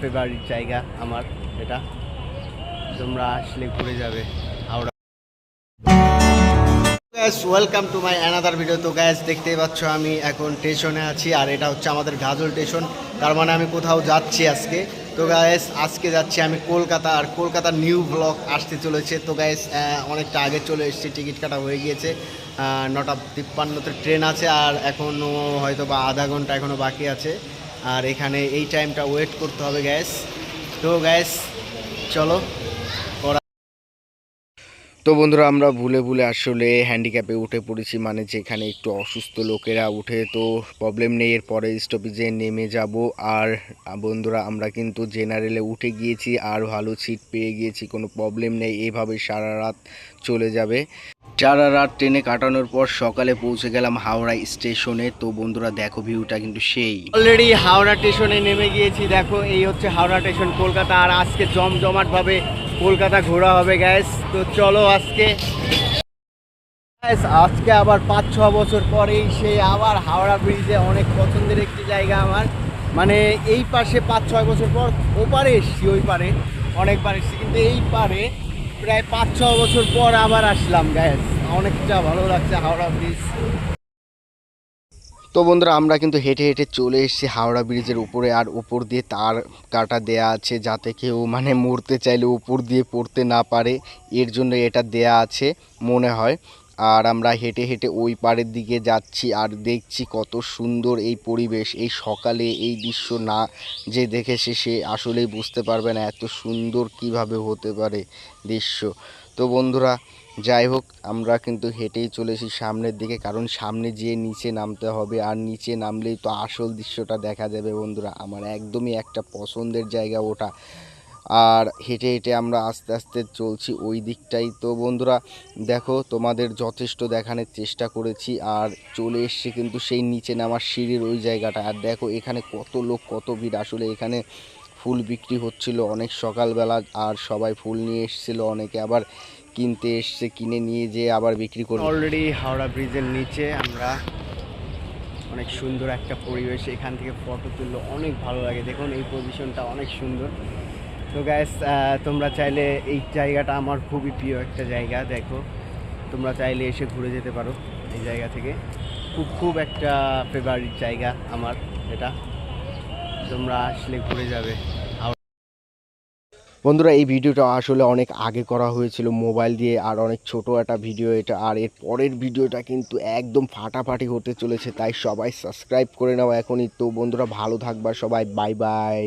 Favourite জায়গা আমার, এটা। তোমরা আসলে ঘুরে যাবে, Howrah. Guys welcome to my another video তো গ্যাস দেখতেই পাচ্ছ আমি এখন স্টেশনে আছি, আর এটা হচ্ছে আমাদের গাজল স্টেশন তার মানে আমি কোথাও যাচ্ছি আজকে। তো গ্যাস আজকে যাচ্ছি আমি কলকাতা, আর কলকাতার নিউ ব্লক আসতে চলেছে। তো গ্যাস অনেকটা আগে চলে এসেছি টিকিট কাটা হয়ে গিয়েছে। নটা তিপ্পান্নতে ট্রেন আছে, আর এখনও হয়তো বা আধা ঘণ্টা এখনও বাকি আছে। আর এখানে এই টাইমটা ওয়েট করতে হবে গ্যাস তো গ্যাস চলো। তো বন্ধুরা, আমরা ভুলে ভুলে আসলে হ্যান্ডিক্যাপে উঠে পড়েছি মানে যেখানে একটু অসুস্থ লোকেরা উঠে, তো প্রবলেম নেই, এরপরে স্টপেজে নেমে যাব। আর বন্ধুরা, আমরা কিন্তু জেনারেলে উঠে গিয়েছি, আর ভালো সিট পেয়ে গিয়েছি, কোনো প্রবলেম নেই, এভাবে সারা রাত চলে যাবে। সারা রাত ট্রেনে কাটানোর পর সকালে পৌঁছে গেলাম হাওড়া স্টেশনে, তো বন্ধুরা দেখো ভিউটা কিন্তু সেই। অলরেডি হাওড়া স্টেশনে নেমে গিয়েছি, দেখো এই হচ্ছে হাওড়া স্টেশন, কলকাতা। আর আজকে জমজমাটভাবে কলকাতা ঘোরা হবে গ্যাস তো চলো আজকে। আজকে আবার পাঁচ, ছ বছর পরেই সেই আবার হাওড়া ব্রিজে অনেক পছন্দের একটি জায়গা আমার। মানে এই পাশে পাঁচ, ছয় বছর পর ওপারে এসছি, ওই পারে, অনেকবার এসছি। কিন্তু এই পারে প্রায় পাঁচ, ছ বছর পর আবার আসলাম গ্যাস অনেকটা ভালো লাগছে হাওড়া ব্রিজ তো বন্ধুরা, আমরা কিন্তু হেঁটে হেঁটে চলে এসেছি হাওড়া ব্রিজের উপরে, আর উপর দিয়ে তার কাটা দেয়া আছে যাতে কেউ মানে মরতে চাইলে উপর দিয়ে পড়তে না পারে। এর জন্য এটা দেয়া আছে, মনে হয়। আর আমরা হেঁটে হেঁটে ওই পাড়ের দিকে যাচ্ছি আর দেখছি কত সুন্দর এই পরিবেশ, এই সকালে এই দৃশ্য না যে দেখেছে সে আসলেই বুঝতে পারবে না এত সুন্দর কীভাবে হতে পারে দৃশ্য। তো বন্ধুরা, যাই হোক, আমরা কিন্তু হেঁটেই চলেছি সামনের দিকে, কারণ সামনে যেয়ে নিচে নামতে হবে আর নিচে নামলেই তো আসল দৃশ্যটা দেখা যাবে বন্ধুরা। আমার একদমই একটা পছন্দের জায়গা ওটা। আর হেঁটে হেঁটে আমরা আস্তে আস্তে চলছি ওই দিকটাই। তো বন্ধুরা, দেখো তোমাদের যথেষ্ট দেখানোর চেষ্টা করেছি আর চলে এসছে কিন্তু সেই নিচে নামার সিঁড়ির ওই জায়গাটা। আর দেখো এখানে কত লোক, কত ভিড়। আসলে এখানে ফুল বিক্রি হচ্ছিল অনেক সকালবেলা আর সবাই ফুল নিয়ে এসেছিল। অনেকে আবার কিনতে এসছে, কিনে নিয়ে যেয়ে আবার বিক্রি করবে। অলরেডি হাওড়া ব্রিজের নিচে আমরা অনেক সুন্দর একটা পরিবেশ এখান থেকে ফটো তুললো অনেক ভালো লাগে। দেখুন, এই পজিশনটা অনেক সুন্দর। তো গ্যাস তোমরা চাইলে এই জায়গাটা আমার খুবই প্রিয় একটা জায়গা, দেখো। তোমরা চাইলে এসে ঘুরে যেতে পারো এই জায়গা থেকে। খুব খুব একটা ফেভারিট জায়গা আমার এটা। তোমরা আসলে ঘুরে যাবে। বন্ধুরা, এই ভিডিওটা আসলে অনেক আগে করা হয়েছিল মোবাইল দিয়ে, আর অনেক ছোট একটা ভিডিও এটা, আর এর পরের ভিডিওটা কিন্তু একদম ফাটাফাটি হতে চলেছে, তাই সবাই সাবস্ক্রাইব করে নাও এখনই। তো বন্ধুরা, ভালো থাকবা সবাই বাই বাই